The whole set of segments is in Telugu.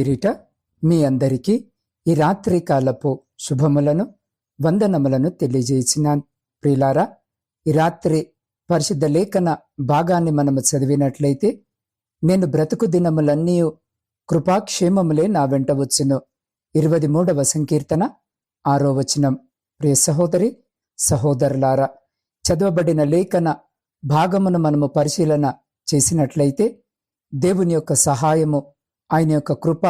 పేరిట మీ అందరికీ ఈ రాత్రి కాలపు శుభములను వందనములను తెలియజేసినాను. ప్రిలారా ఈ రాత్రి పరిశుద్ధ లేఖన భాగాన్ని మనము చదివినట్లయితే నేను బ్రతుకు దినములన్నీ కృపాక్షేమములే నా వెంట వచ్చును. ఇరవై మూడవ సంకీర్తన ఆరో వచనం. ప్రియ సహోదరి సహోదరులారా చదవబడిన లేఖన భాగమును మనము పరిశీలన చేసినట్లయితే దేవుని యొక్క సహాయము ఆయన యొక్క కృప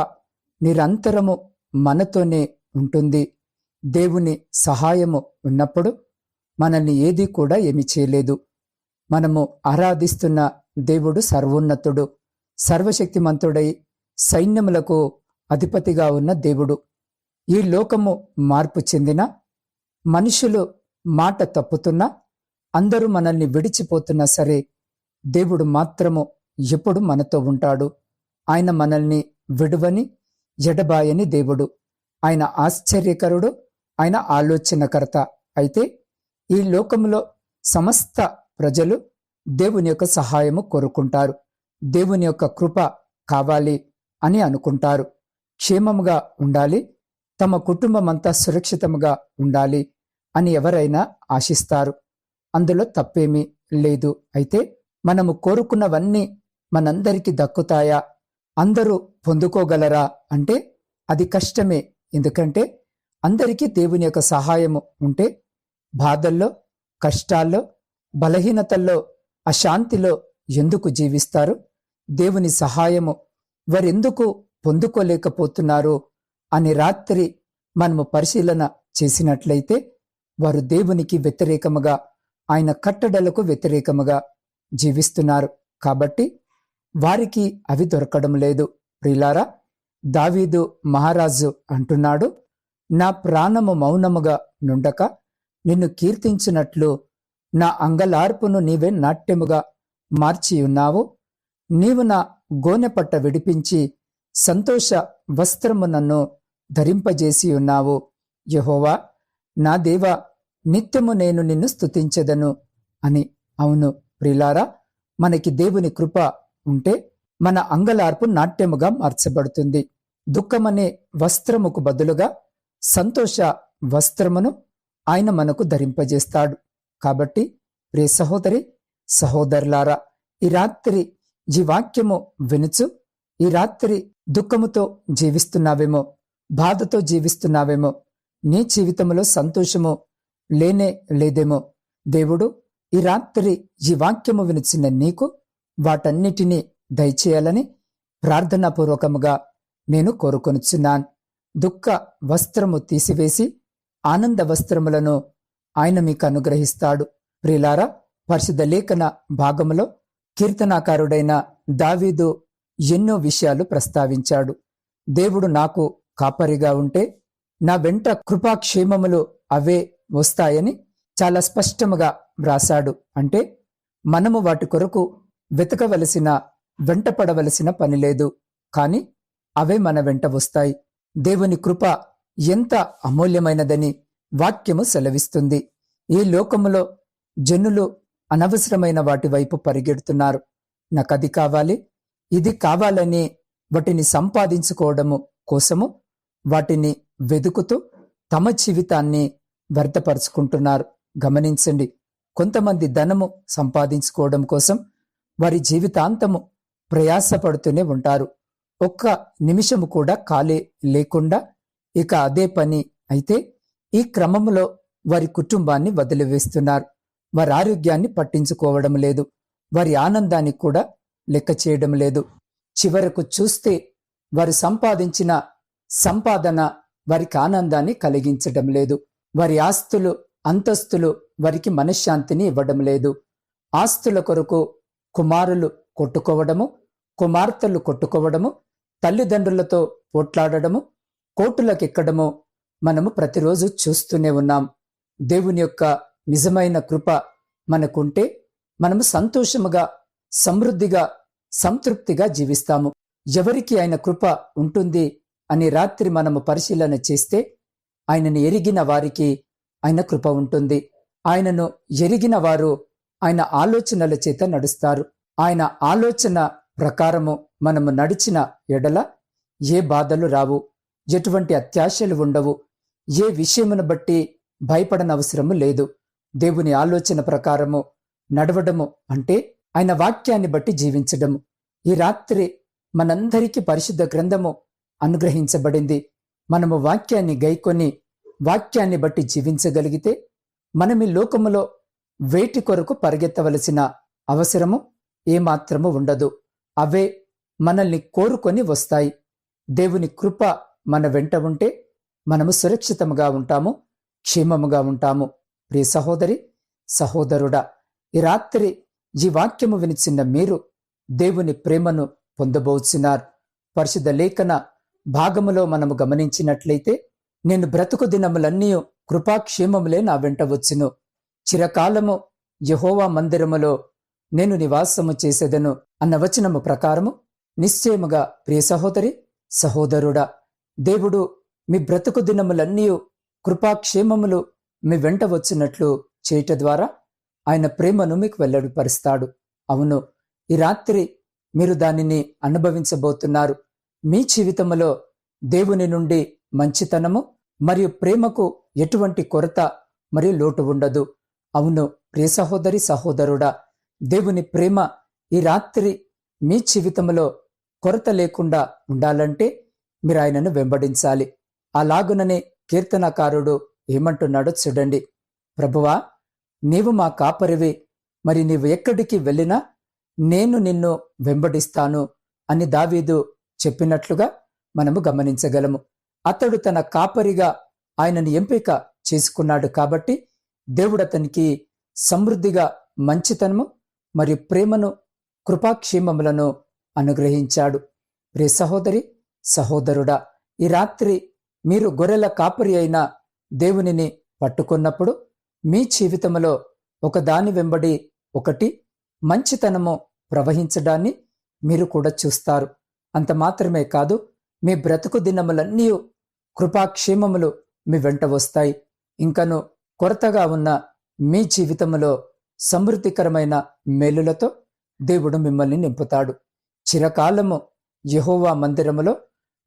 నిరంతరము మనతోనే ఉంటుంది. దేవుని సహాయము ఉన్నప్పుడు మనల్ని ఏది కూడా ఏమి చేయలేదు. మనము ఆరాధిస్తున్న దేవుడు సర్వోన్నతుడు సర్వశక్తిమంతుడై సైన్యములకు అధిపతిగా ఉన్న దేవుడు. ఈ లోకము మార్పు చెందిన మనుషులు మాట తప్పుతున్నా అందరూ మనల్ని విడిచిపోతున్నా సరే దేవుడు మాత్రము ఎప్పుడు మనతో ఉంటాడు. ఆయన మనల్ని విడువని ఎడబాయని దేవుడు. ఆయన ఆశ్చర్యకరుడు ఆయన ఆలోచనకర్త. అయితే ఈ లోకంలో సమస్త ప్రజలు దేవుని యొక్క సహాయము కోరుకుంటారు. దేవుని యొక్క కృప కావాలి అని అనుకుంటారు. క్షేమముగా ఉండాలి. తమ కుటుంబం అంతా సురక్షితముగా ఉండాలి అని ఎవరైనా ఆశిస్తారు. అందులో తప్పేమీ లేదు. అయితే మనము కోరుకున్నవన్నీ మనందరికీ దక్కుతాయా? అందరూ పొందుకోగలరా? అంటే అది కష్టమే. ఎందుకంటే అందరికీ దేవుని యొక్క సహాయము ఉంటే బాధల్లో కష్టాల్లో బలహీనతల్లో అశాంతిలో ఎందుకు జీవిస్తారు? దేవుని సహాయము వారెందుకు పొందుకోలేకపోతున్నారు అని రాత్రి మనము పరిశీలన చేసినట్లయితే వారు దేవునికి వ్యతిరేకముగా ఆయన కట్టడలకు వ్యతిరేకముగా జీవిస్తున్నారు. కాబట్టి వారికి అవి దొరకడం లేదు. ప్రిలారా దావీదు మహారాజు అంటున్నాడు నా ప్రాణము మౌనముగా నుండక నిన్ను కీర్తించినట్లు నా అంగలార్పును నీవే నాట్యముగా మార్చియున్నావు నీవు నా గోనెపట్ట విడిపించి సంతోష వస్త్రము నన్ను ధరింపజేసి ఉన్నావు. యహోవా నా దేవ నిత్యము నేను నిన్ను స్తుతించెదను అని. అవును ప్రిలారా మనకి దేవుని కృప ఉంటే మన అంగలార్పు నాట్యముగా మార్చబడుతుంది. దుఃఖమనే వస్త్రముకు బదులుగా సంతోష వస్త్రమును ఆయన మనకు ధరింపజేస్తాడు. కాబట్టి ప్రియ సహోదరి సహోదరులారా ఈ రాత్రి ఈ వాక్యము వినుచు ఈ రాత్రి దుఃఖముతో జీవిస్తున్నావేమో బాధతో జీవిస్తున్నావేమో నీ జీవితంలో సంతోషము లేనే లేదేమో దేవుడు ఈ రాత్రి ఈ వాక్యము వినిచిన నీకు వాటన్నిటినీ దయచేయాలని ప్రార్థనాపూర్వకముగా నేను కోరుకొనుచున్నాను. దుఃఖ వస్త్రము తీసివేసి ఆనంద వస్త్రములను ఆయన మీకు అనుగ్రహిస్తాడు. ప్రిలారా పరిశుద్ధ లేఖన భాగములో కీర్తనాకారుడైన దావీదు ఎన్నో విషయాలు ప్రస్తావించాడు. దేవుడు నాకు కాపరిగా ఉంటే నా వెంట కృపాక్షేమములు అవే వస్తాయని చాలా స్పష్టముగా వ్రాశాడు. అంటే మనము వాటి కొరకు వెతకవలసిన వెంటపడవలసిన పనిలేదు కాని అవే మన వెంట వస్తాయి. దేవుని కృప ఎంత అమూల్యమైనదని వాక్యము సెలవిస్తుంది. ఈ లోకములో జనులు అనవసరమైన వాటి వైపు పరిగెడుతున్నారు. నాకది కావాలి ఇది కావాలని వాటిని సంపాదించుకోవడము కోసము వాటిని వెదుకుతూ తమ జీవితాన్ని వ్యర్థపరుచుకుంటున్నారు. గమనించండి కొంతమంది ధనము సంపాదించుకోవడం కోసం వారి జీవితాంతము ప్రయాసపడుతూనే ఉంటారు. ఒక్క నిమిషము కూడా ఖాళీ లేకుండా ఇక అదే పని అయితే ఈ క్రమంలో వారి కుటుంబాన్ని వదిలివేస్తున్నారు. వారి ఆరోగ్యాన్ని పట్టించుకోవడం లేదు. వారి ఆనందాన్ని కూడా లెక్క చేయడం లేదు. చివరకు చూస్తే వారు సంపాదించిన సంపాదన వారికి ఆనందాన్ని కలిగించడం లేదు. వారి ఆస్తులు అంతస్తులు వారికి మనశ్శాంతిని ఇవ్వడం లేదు. ఆస్తుల కొరకు కుమారులు కొట్టుకోవడము కుమార్తెలు కొట్టుకోవడము తల్లిదండ్రులతో పోట్లాడడము కోర్టులకెక్కడము మనము ప్రతిరోజు చూస్తూనే ఉన్నాం. దేవుని యొక్క నిజమైన కృప మనకుంటే మనము సంతోషముగా సమృద్ధిగా సంతృప్తిగా జీవిస్తాము. ఎవరికి ఆయన కృప ఉంటుంది అని రాత్రి మనము పరిశీలన చేస్తే ఆయనను ఎరిగిన వారికి ఆయన కృప ఉంటుంది. ఆయనను ఎరిగిన వారు ఆయన ఆలోచనల చేత నడుస్తారు. ఆయన ఆలోచన ప్రకారము మనము నడిచిన ఎడల ఏ బాధలు రావు. ఎటువంటి అత్యాశలు ఉండవు. ఏ విషయమును బట్టి భయపడనవసరము లేదు. దేవుని ఆలోచన ప్రకారము నడవడము అంటే ఆయన వాక్యాన్ని బట్టి జీవించడము. ఈ రాత్రి మనందరికీ పరిశుద్ధ గ్రంథము అనుగ్రహించబడింది. మనము వాక్యాన్ని గైకొని వాక్యాన్ని బట్టి జీవించగలిగితే మనం ఈ లోకములో వేటి కొరకు పరిగెత్తవలసిన అవసరము ఏమాత్రము ఉండదు. అవే మనల్ని కోరుకొని వస్తాయి. దేవుని కృప మన వెంట ఉంటే మనము సురక్షితముగా ఉంటాము క్షేమముగా ఉంటాము. ప్రియ సహోదరి సహోదరుడా ఈ రాత్రి ఈ వాక్యము వినిచిన మీరు దేవుని ప్రేమను పొందబోచున్నారు. పరిశుద్ధ లేఖన భాగములో మనము గమనించినట్లయితే నేను బ్రతుకు దినములన్నీ కృపాక్షేమములే నా వెంట వచ్చును. చిరకాలము యహోవా మందిరములో నేను నివాసము చేసేదను అన్న వచనము ప్రకారము నిశ్చయముగా ప్రియ సహోదరి సహోదరుడా దేవుడు మీ బ్రతుకు దినములన్నీ కృపాక్షేమములు మీ వెంట వచ్చినట్లు చేయట ద్వారా ఆయన ప్రేమను మీకు వెల్లడిపరుస్తాడు. అవును ఈ రాత్రి మీరు దానిని అనుభవించబోతున్నారు. మీ జీవితములో దేవుని నుండి మంచితనము మరియు ప్రేమకు ఎటువంటి కొరత మరియు లోటు ఉండదు. అవును ప్రియ సహోదరి సహోదరుడా దేవుని ప్రేమ ఈ రాత్రి మీ జీవితంలో కొరత లేకుండా ఉండాలంటే మీరు ఆయనను వెంబడించాలి. అలాగుననే కీర్తనకారుడు ఏమంటున్నాడో చూడండి. ప్రభువా నీవు మా కాపరివి మరి నీవు ఎక్కడికి వెళ్ళినా నేను నిన్ను వెంబడిస్తాను అని దావీదు చెప్పినట్లుగా మనము గమనించగలము. అతడు తన కాపరిగా ఆయనను ఎంపిక చేసుకున్నాడు కాబట్టి దేవుడు అతనికి సమృద్ధిగా మంచితనము మరియు ప్రేమను కృపాక్షేమములను అనుగ్రహించాడు. ప్రియ సహోదరి సహోదరుడా ఈ రాత్రి మీరు గొర్రెల కాపరి అయిన దేవునిని పట్టుకున్నప్పుడు మీ జీవితంలో ఒకదాని వెంబడి ఒకటి మంచితనము ప్రవహించడాన్ని మీరు కూడా చూస్తారు. అంత మాత్రమే కాదు మీ బ్రతుకు దినములన్నీ కృపాక్షేమములు మీ వెంట వస్తాయి. ఇంకను కొరతగా ఉన్న మీ జీవితంలో సమృద్ధికరమైన మేలులతో దేవుడు మిమ్మల్ని నింపుతాడు. చిరకాలము యహోవా మందిరములో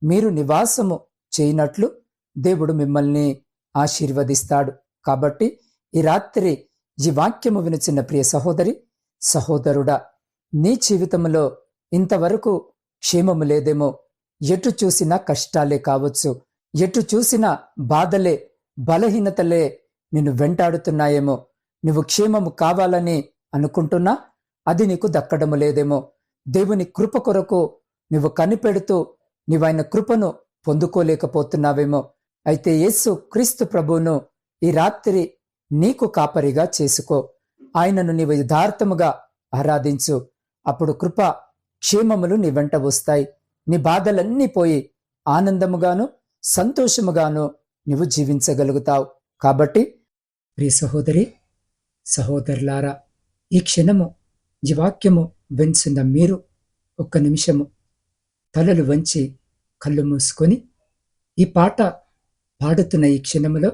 మీరు నివాసము చేయనట్లు దేవుడు మిమ్మల్ని ఆశీర్వదిస్తాడు. కాబట్టి ఈ రాత్రి ఈ వాక్యము వినిచిన ప్రియ సహోదరి సహోదరుడా నీ జీవితంలో ఇంతవరకు క్షేమము లేదేమో ఎటు చూసినా కష్టాలే కావచ్చు ఎటు చూసినా బాధలే బలహీనతలే నిన్ను వెంటాడుతున్నాయేమో. నువ్వు క్షేమము కావాలని అనుకుంటున్నా? అది నీకు దక్కడము లేదేమో. దేవుని కృప కొరకు నువ్వు కనిపెడుతూ నీవైన కృపను పొందుకోలేకపోతున్నావేమో. అయితే యేసు క్రీస్తు ప్రభువును ఈ రాత్రి నీకు కాపరిగా చేసుకో. ఆయనను నీవు యథార్థముగా ఆరాధించు. అప్పుడు కృప క్షేమములు నీ వెంట వస్తాయి. నీ బాధలన్నీ పోయి ఆనందముగాను సంతోషముగాను నువ్వు జీవించగలుగుతావు. కాబట్టి ప్రియ సహోదరి సహోదరులారా ఈ క్షణము ఈ వాక్యము వెంచున్న మీరు ఒక్క నిమిషము తలలు వంచి కళ్ళు మూసుకొని ఈ పాట పాడుతున్న ఈ క్షణములో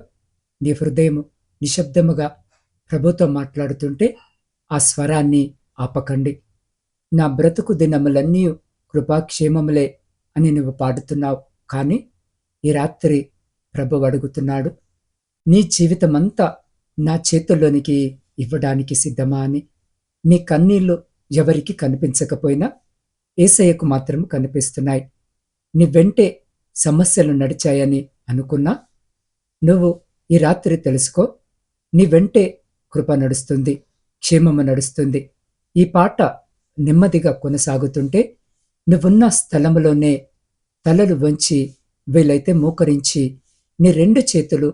నీ హృదయము నిశ్శబ్దముగా ప్రభుతో మాట్లాడుతుంటే ఆ స్వరాన్ని ఆపకండి. నా బ్రతుకు దినములన్నీ కృపాక్షేమములే అని నువ్వు పాడుతున్నావు. కానీ ఈ రాత్రి ప్రభు అడుగుతున్నాడు నీ జీవితమంతా నా చేతుల్లోనికి ఇవ్వడానికి సిద్ధమా అని. నీ కన్నీళ్ళు ఎవరికి కనిపించకపోయినా ఏసయ్యకు మాత్రం కనిపిస్తున్నాయి. నీ వెంటే సమస్యలు నడిచాయని అనుకున్నా. నువ్వు ఈ రాత్రి తెలుసుకో నీ వెంటే కృప నడుస్తుంది క్షేమము నడుస్తుంది. ఈ పాట నెమ్మదిగా కొనసాగుతుంటే నువ్వున్న స్థలములోనే తలలు వంచి వీలైతే మోకరించి నీ రెండు చేతులు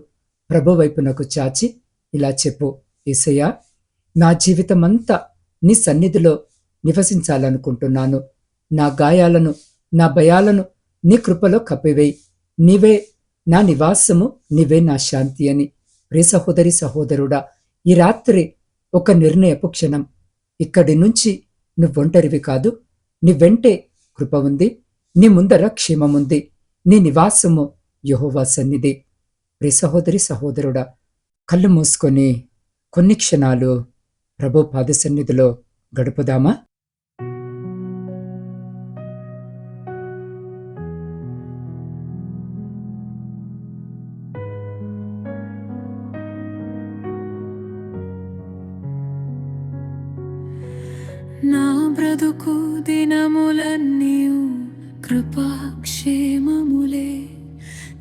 ప్రభువైపునకు చాచి ఇలా చెప్పు ఏసయ్యా. నా జీవితమంతా నీ సన్నిధిలో నివసించాలనుకుంటున్నాను. నా గాయాలను నా భయాలను నీ కృపలో కప్పివేయి. నీవే నా నివాసము నీవే నా శాంతి అని. ప్రే సహోదరి సహోదరుడా ఈ రాత్రి ఒక నిర్ణయపు క్షణం. ఇక్కడి నుంచి నువ్వు ఒంటరివి కాదు నీ వెంటే కృప ఉంది నీ ముందర క్షేమముంది నీ నివాసము యహోవా సన్నిధి. ప్రే సహోదరి సహోదరుడా కళ్ళు మూసుకొని కొన్ని క్షణాలు ప్రభు పాదసన్నిధిలో గడుపుదామా? నా బ్రతుకు దినములన్నీ కృపాక్షేమములే.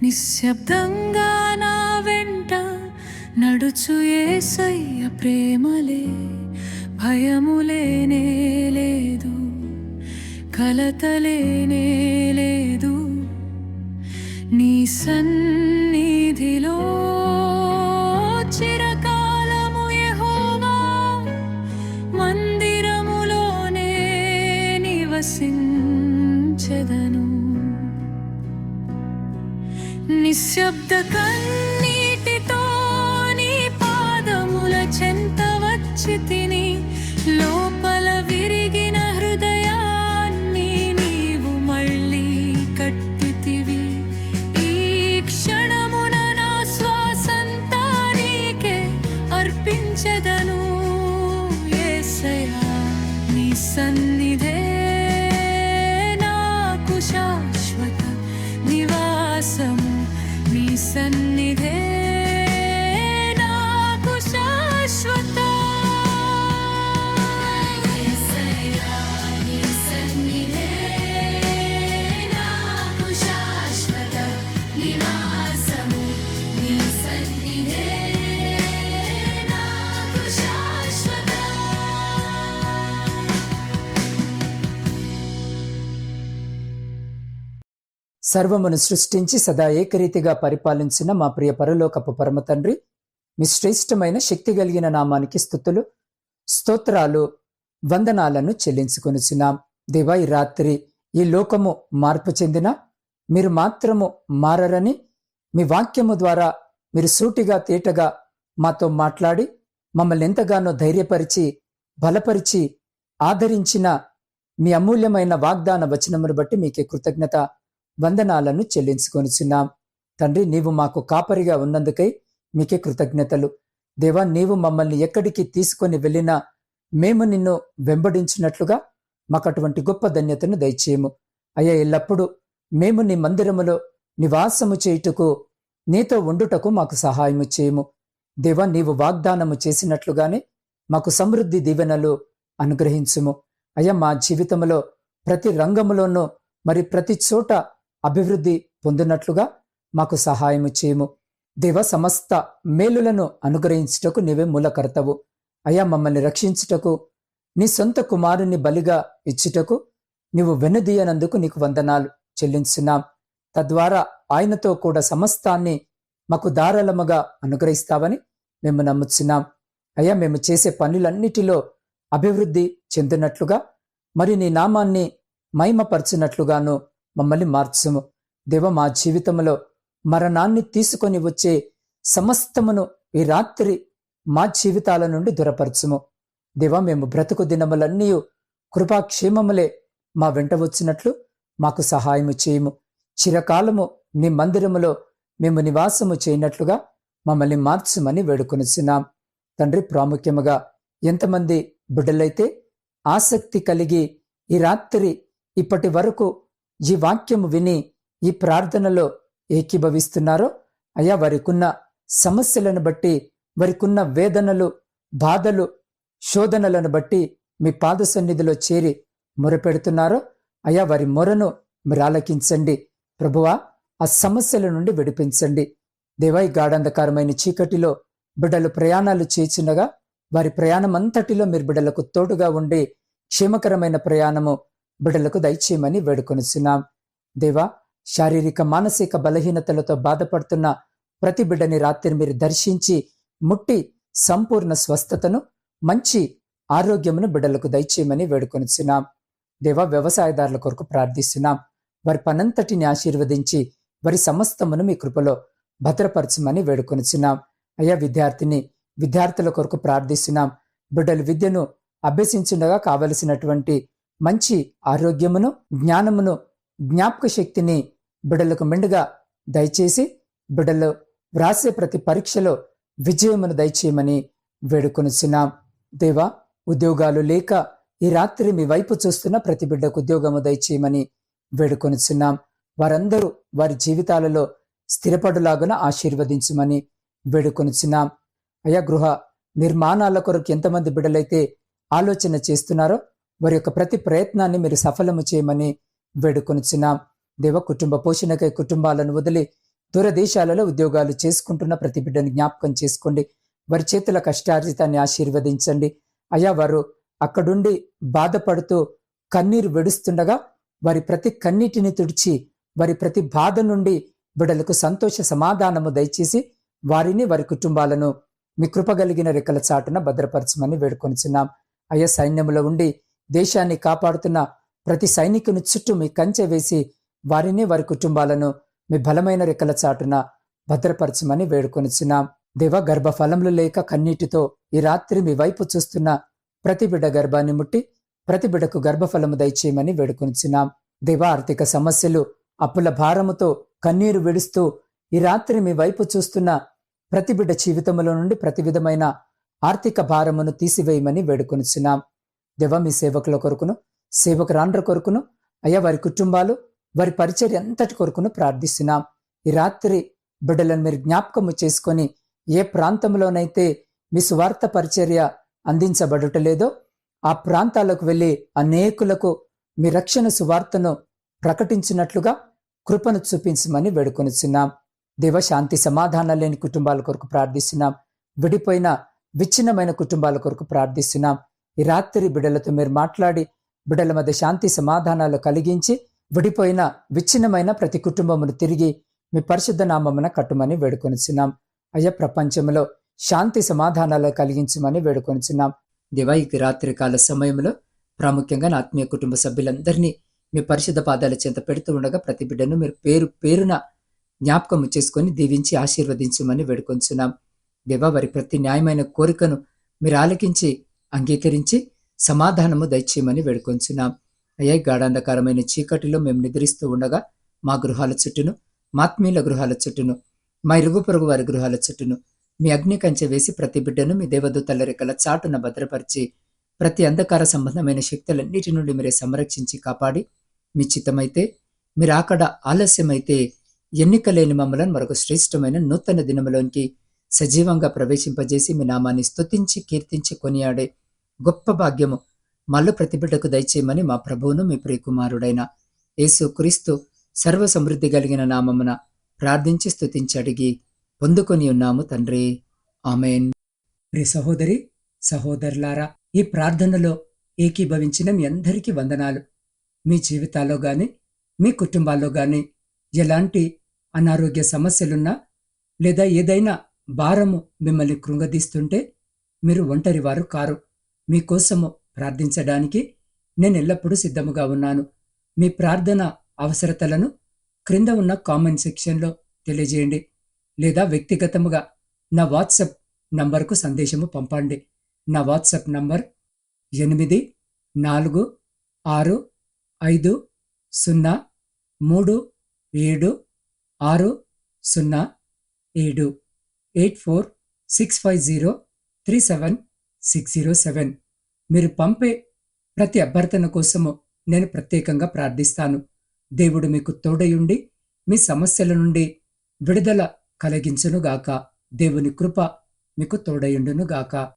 నిశ్శబ్దంగా నడుచు ఏసయ్య ప్రేమలే భయములేనే లేదు కలతలేనే లేదు. నీ సన్నిధిలో అర్పించెదను యేసయ్యా నీ సన్నిధే నాకు శాశ్వత నివాసము. నీ సన్నిధే సర్వమును సృష్టించి సదా ఏకరీతిగా పరిపాలించిన మా ప్రియ పరలోకపు పరమ తండ్రి మీ శ్రేష్టమైన శక్తి కలిగిన నామానికి స్థుతులు స్తోత్రాలు వందనాలను చెల్లించుకొనిచున్నాం. దేవా ఈ రాత్రి ఈ లోకము మార్పు చెందిన మీరు మాత్రము మారరని మీ వాక్యము ద్వారా మీరు సూటిగా తేటగా మాతో మాట్లాడి మమ్మల్ని ఎంతగానో ధైర్యపరిచి బలపరిచి ఆదరించిన మీ అమూల్యమైన వాగ్దాన వచనమును బట్టి మీకే కృతజ్ఞత వందనాలను చెల్లించుకొనిచున్నాం. తండ్రి నీవు మాకు కాపరిగా ఉన్నందుకై మీకే కృతజ్ఞతలు. దేవా నీవు మమ్మల్ని ఎక్కడికి తీసుకొని వెళ్ళినా మేము నిన్ను వెంబడించినట్లుగా మాకు అటువంటి గొప్ప ధన్యతను దయచేయము. అయ్యా ఎల్లప్పుడూ మేము నీ మందిరములో నివాసము చేయుటకు నీతో ఉండుటకు మాకు సహాయము చేయము. దేవా నీవు వాగ్దానము చేసినట్లుగానే మాకు సమృద్ధి దీవెనలు అనుగ్రహించుము. అయ్యా మా జీవితంలో ప్రతి రంగములోనూ మరి ప్రతి చోట అభివృద్ధి పొందినట్లుగా మాకు సహాయము చేయము. దేవ సమస్త మేలులను అనుగ్రహించుటకు నీవే మూలకర్తవు. అయ్యా మమ్మల్ని రక్షించుటకు నీ సొంత కుమారుని బలిగా ఇచ్చుటకు నీవు వెనుదీయనందుకు నీకు వందనాలు చెల్లించున్నాం తద్వారా ఆయనతో కూడా సమస్తాన్ని మాకు దారాళముగా అనుగ్రహిస్తావని మేము నమ్ముచున్నాం. అయ్యా మేము చేసే పనులన్నిటిలో అభివృద్ధి చెందినట్లుగా మరి నీ నామాన్ని మహిమపరచినట్లుగాను మమ్మల్ని మార్చుము. దేవ మా జీవితంలో మరణాన్ని తీసుకొని వచ్చే సమస్తమును ఈ రాత్రి మా జీవితాల నుండి దూరపరచుము. దేవ మేము బ్రతుకు దినములన్నీ కృపాక్షేమములే మా వెంట వచ్చినట్లు మాకు సహాయము చేయము. చిరకాలము నీ మందిరములో మేము నివాసము చేయనట్లుగా మమ్మల్ని మార్చుమని వేడుకొనిచున్నాం. తండ్రి ప్రాముఖ్యముగా ఎంతమంది బిడ్డలైతే ఆసక్తి కలిగి ఈ రాత్రి ఇప్పటి వరకు ఈ వాక్యము విని ఈ ప్రార్థనలో ఏకీభవిస్తున్నారో? అయా వారికున్న సమస్యలను బట్టి వారికున్న వేదనలు బాధలు శోధనలను బట్టి మీ పాద సన్నిధిలో చేరి మొరపెడుతున్నారో? అయా వారి మొరను మీరు ఆలకించండి. ప్రభువా ఆ సమస్యల నుండి విడిపించండి. దేవాయి గాఢంధకారమైన చీకటిలో బిడ్డలు ప్రయాణాలు చేచినగా వారి ప్రయాణం అంతటిలో మీరు బిడ్డలకు తోడుగా ఉండి క్షేమకరమైన ప్రయాణము బిడ్డలకు దయచేయమని వేడుకొనిచున్నాం. దేవా శారీరక మానసిక బలహీనతలతో బాధపడుతున్న ప్రతి బిడ్డని రాత్రి మీరు దర్శించి ముట్టి సంపూర్ణ స్వస్థతను మంచి ఆరోగ్యమును బిడ్డలకు దయచేయమని వేడుకొనిచున్నాం. దేవా వ్యవసాయదారుల కొరకు ప్రార్థిస్తున్నాం. వారి పనంతటిని ఆశీర్వదించి వారి సమస్తమును మీ కృపలో భద్రపరచమని వేడుకొనిచున్నాం. అయ్యా విద్యార్థిని విద్యార్థుల కొరకు ప్రార్థిస్తున్నాం. బిడ్డలు విద్యను అభ్యసించుండగా కావలసినటువంటి మంచి ఆరోగ్యమును జ్ఞానమును జ్ఞాపక శక్తిని బిడలకు మెండుగా దయచేసి బిడ్డలు వ్రాసే ప్రతి పరీక్షలో విజయమును దయచేయమని వేడుకొనిచున్నాం. దేవా ఉద్యోగాలు లేక ఈ రాత్రి మీ వైపు చూస్తున్న ప్రతి బిడ్డకు ఉద్యోగము దయచేయమని వేడుకొనిచున్నాం. వారందరూ వారి జీవితాలలో స్థిరపడులాగున ఆశీర్వదించమని వేడుకొనిచున్నాం. అయా గృహ నిర్మాణాల కొరకు ఎంతమంది బిడ్డలైతే ఆలోచన చేస్తున్నారో వారి యొక్క ప్రతి ప్రయత్నాన్ని మీరు సఫలము చేయమని వేడుకొనిచున్నాం. దేవ కుటుంబ పోషణకై కుటుంబాలను వదిలి దూరదేశాలలో ఉద్యోగాలు చేసుకుంటున్న ప్రతి బిడ్డను జ్ఞాపకం చేసుకోండి. వారి చేతుల కష్టార్జితాన్ని ఆశీర్వదించండి. అయ్యా వారు అక్కడుండి బాధపడుతూ కన్నీరు వెడుస్తుండగా వారి ప్రతి కన్నీటిని తుడిచి వారి ప్రతి బాధ నుండి బిడ్డలకు సంతోష సమాధానము దయచేసి వారిని వారి కుటుంబాలను మీ కృపగలిగిన రెక్కల చాటున భద్రపరచమని వేడుకొనిచున్నాం. అయ్యా సైన్యములో ఉండి దేశాన్ని కాపాడుతున్న ప్రతి సైనికుని చుట్టూ మీ కంచె వేసి వారిని వారి కుటుంబాలను మీ బలమైన రెక్కల చాటున భద్రపరచమని వేడుకొనిచున్నాం. దేవ గర్భఫలములు లేక కన్నీటితో ఈ రాత్రి మీ వైపు చూస్తున్న ప్రతి బిడ్డ గర్భాన్ని ముట్టి ప్రతి బిడ్డకు గర్భఫలము దయచేయమని వేడుకొనిచున్నాం. దేవ ఆర్థిక సమస్యలు అప్పుల భారముతో కన్నీరు విడుస్తూ ఈ రాత్రి మీ వైపు చూస్తున్న ప్రతి బిడ్డ జీవితంలో నుండి ప్రతి విధమైన ఆర్థిక భారమును తీసివేయమని వేడుకొనిచున్నాం. దేవా మీ సేవకుల కొరకును సేవకురాండ్ర కొరకును అయ్యా వారి కుటుంబాలు వారి పరిచర్య అంతటి కొరకును ప్రార్థిస్తున్నాం. ఈ రాత్రి బిడ్డలను మీరు జ్ఞాపకము చేసుకొని ఏ ప్రాంతంలోనైతే మీ స్వార్థ పరిచర్య అందించబడుటలేదో ఆ ప్రాంతాలకు వెళ్ళి అనేకులకు మీ రక్షణ సువార్తను ప్రకటించినట్లుగా కృపను చూపించమని వేడుకొనిచున్నాం. దేవ శాంతి సమాధానం లేని కుటుంబాల కొరకు ప్రార్థిస్తున్నాం. విడిపోయిన విచ్ఛిన్నమైన కుటుంబాల కొరకు ప్రార్థిస్తున్నాం. ఈ రాత్రి బిడ్డలతో మీరు మాట్లాడి బిడ్డల మధ్య శాంతి సమాధానాలు కలిగించి విడిపోయిన విచ్ఛిన్నమైన ప్రతి కుటుంబమును తిరిగి మీ పరిశుద్ధ నామమున కట్టుమని వేడుకొనిచున్నాం. అయ్యా ప్రపంచంలో శాంతి సమాధానాలు కలిగించమని వేడుకొనిచున్నాం. దేవా ఈ రాత్రి కాల సమయంలో ప్రాముఖ్యంగా నా ఆత్మీయ కుటుంబ సభ్యులందరినీ మీ పరిశుద్ధ పాదాల చెంత పెడుతూ ఉండగా ప్రతి బిడ్డను మీరు పేరు పేరున జ్ఞాపకం చేసుకొని దీవించి ఆశీర్వదించమని వేడుకొంచున్నాం దేవా వారి ప్రతి న్యాయమైన కోరికను మీరు ఆలకించి అంగీకరించి సమాధానము దయచేయమని వేడుకొంచున్నాం. అయ్యా గాఢాంధకారమైన చీకటిలో మేము నిద్రిస్తూ ఉండగా మా గృహాల చుట్టూను మాత్మీయుల గృహాల చుట్టూను మా ఇరుగు పొరుగు వారి గృహాల చుట్టూను మీ అగ్ని కంచె వేసి ప్రతి బిడ్డను మీ దేవదూతల రెక్కల చాటున భద్రపరిచి ప్రతి అంధకార సంబంధమైన శక్తులన్నిటి నుండి మీరే సంరక్షించి కాపాడి మీ చిత్తమైతే మీరు అక్కడ ఆలస్యమైతే ఎన్నిక లేని మమ్మలను మరొక శ్రేష్టమైన నూతన దినములోనికి సజీవంగా ప్రవేశింపజేసి మీ నామాన్ని స్తుతించి కీర్తించి కొనియాడే గొప్ప భాగ్యము. మల్లు ప్రతి దయచేయమని మా ప్రభువును మీ ప్రియకుమారుడైన యేసు క్రీస్తు సర్వ సమృద్ధి కలిగిన నామమున ప్రార్థించి స్తుతించి అడిగి పొందుకొని ఉన్నాము తండ్రి. ఆమెన్. ప్రియ సహోదరి సహోదరులారా ఈ ప్రార్థనలో ఏకీభవించిన మీ అందరికీ వందనాలు. మీ జీవితాల్లో గాని మీ కుటుంబాల్లో గాని ఎలాంటి అనారోగ్య సమస్యలున్నా లేదా ఏదైనా భారము మిమ్మల్ని కృంగదీస్తుంటే మీరు ఒంటరి వారు కారు. మీకోసము ప్రార్థించడానికి నేను ఎల్లప్పుడూ సిద్ధముగా ఉన్నాను. మీ ప్రార్థన అవసరతలను క్రింద ఉన్న కామెంట్ సెక్షన్లో తెలియజేయండి. లేదా వ్యక్తిగతముగా నా వాట్సాప్ నంబర్కు సందేశము పంపండి. నా వాట్సాప్ నంబర్ ఎనిమిది నాలుగు ఆరు ఐదు సున్నా మూడు ఏడు ఆరు సున్నా ఏడు eight four six five zero three seven six zero seven. మీరు పంపే ప్రతి అభ్యర్థన కోసము నేను ప్రత్యేకంగా ప్రార్థిస్తాను. దేవుడు మీకు తోడయుండి మీ సమస్యల నుండి విడుదల కలిగించునుగాక. దేవుని కృప మీకు తోడయుండునుగాక